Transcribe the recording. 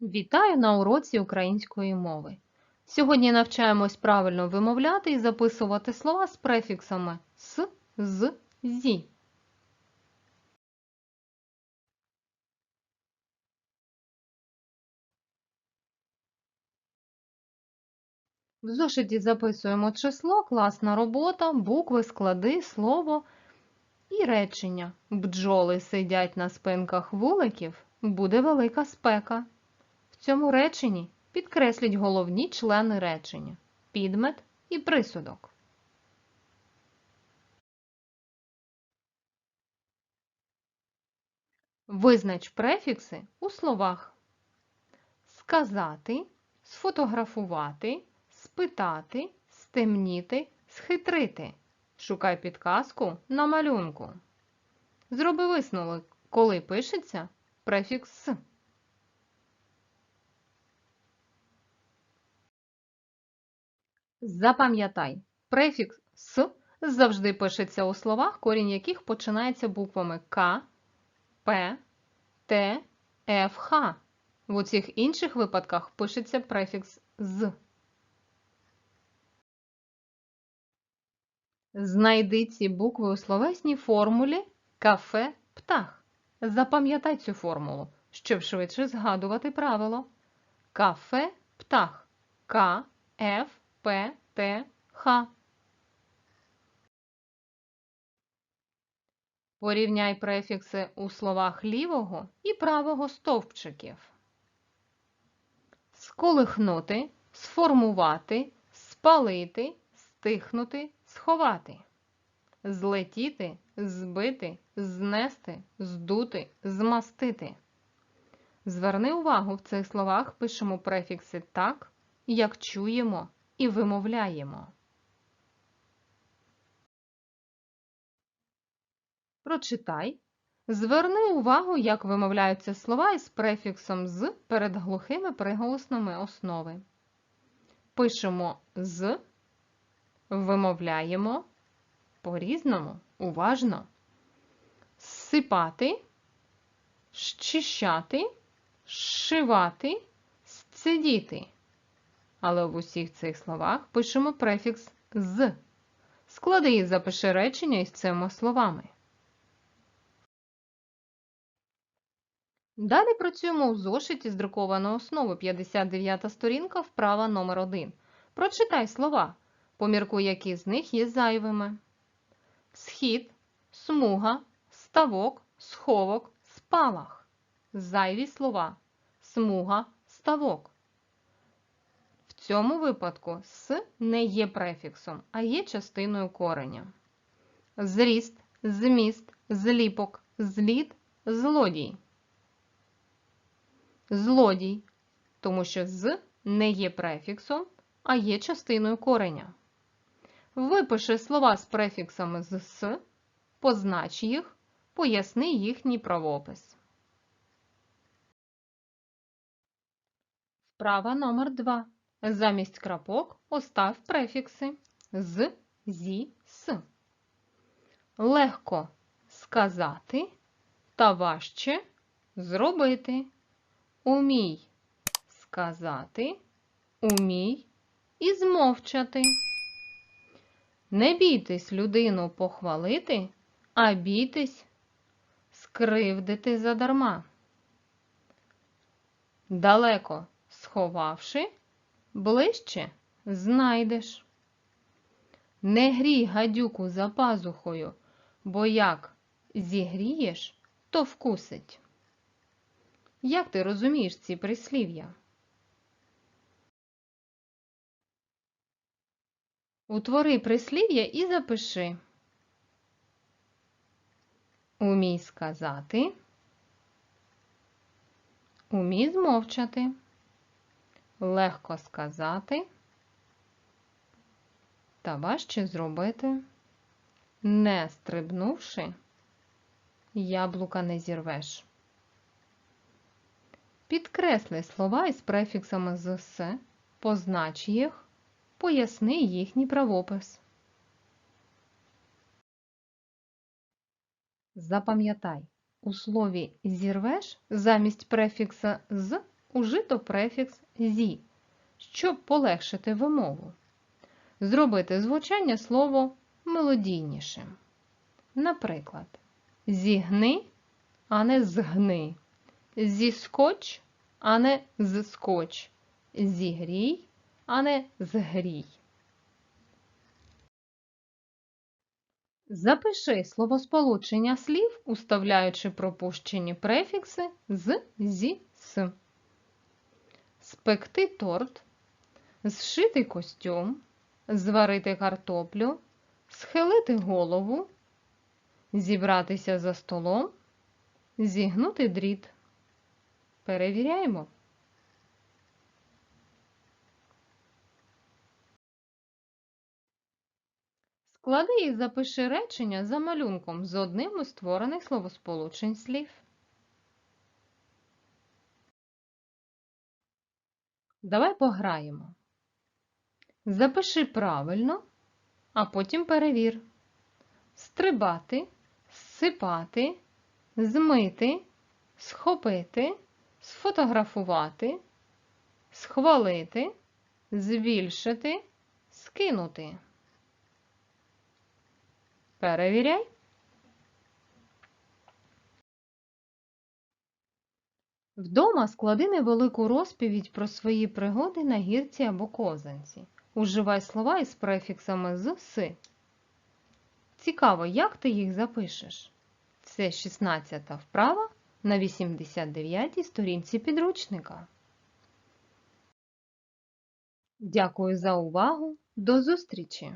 Вітаю на уроці української мови. Сьогодні навчаємось правильно вимовляти і записувати слова з префіксами с, з, зі. В зошиті записуємо число, класна робота, букви, склади, слово і речення. Бджоли сидять на спинках вуликів, буде велика спека. В цьому реченні підкресліть головні члени речення підмет і присудок. Визнач префікси у словах сказати, сфотографувати, спитати, стемніти, схитрити. Шукай підказку на малюнку. Зроби висновок, коли пишеться префікс «с». Запам'ятай, префікс «с» завжди пишеться у словах, корінь яких починається буквами К, П, Т, Ф, Х. В усіх інших випадках пишеться префікс «з». Знайди ці букви у словесній формулі кафе птах. Запам'ятай цю формулу, щоб швидше згадувати правило. Кафе птах. К, Ф, П, Т, Х. Порівняй префікси у словах лівого і правого стовпчиків. Сколихнути, сформувати, спалити, стихнути, сховати. Злетіти, збити, знести, здути, змастити. Зверни увагу, в цих словах пишемо префікси так, як чуємо і вимовляємо. Прочитай. Зверни увагу, як вимовляються слова із префіксом з перед глухими приголосними основи. Пишемо з, вимовляємо по-різному, уважно. Сипати, щищати, зшивати, сцедіти. Але в усіх цих словах пишемо префікс з. Склади і запиши речення із цими словами. Далі працюємо у зошиті з друкованої основи 59 сторінка, вправа номер 1 Прочитай слова, поміркуй, які з них є зайвими. Схід, смуга, ставок, сховок, спалах. Зайві слова. Смуга, ставок. Цьому випадку с не є префіксом, а є частиною кореня. Зріст, зміст, зліпок, зліт, злодій. Злодій, тому що з не є префіксом, а є частиною кореня. Випиши слова з префіксами з с, познач їх, поясни їхній правопис. Вправа номер 2. Замість крапок остав префікси з, зі, с. Легко сказати та важче зробити. Умій сказати, умій і змовчати. Не бійтесь людину похвалити, а бійтесь скривдити задарма. Далеко сховавши, ближче знайдеш. Не грій гадюку за пазухою, бо як зігрієш, то вкусить. Як ти розумієш ці прислів'я? Утвори прислів'я і запиши. Умій сказати, умій змовчати, легко сказати та важче зробити, не стрибнувши, яблука не зірвеш. Підкресли слова із префіксами з «с», познач їх, поясни їхній правопис. Запам'ятай, у слові зірвеш замість префікса з ужито префікс зі, щоб полегшити вимову. Зробити звучання слово мелодійнішим. Наприклад, зігни, а не згни, зіскоч, а не зскоч, зігрій, а не згрій. Запиши словосполучення слів, уставляючи пропущені префікси з зі с. Спекти торт, зшити костюм, зварити картоплю, схилити голову, зібратися за столом, зігнути дріт. Перевіряємо. Склади і запиши речення за малюнком з одним із створених словосполучень слів. Давай пограємо. Запиши правильно, а потім перевір. Стрибати, зсипати, змити, схопити, сфотографувати, схвалити, збільшити, скинути. Перевіряй. Вдома склади невелику розповідь про свої пригоди на гірці або козанці. Уживай слова із префіксами з «си». Цікаво, як ти їх запишеш. Це 16 та вправа на 89-й сторінці підручника. Дякую за увагу. До зустрічі!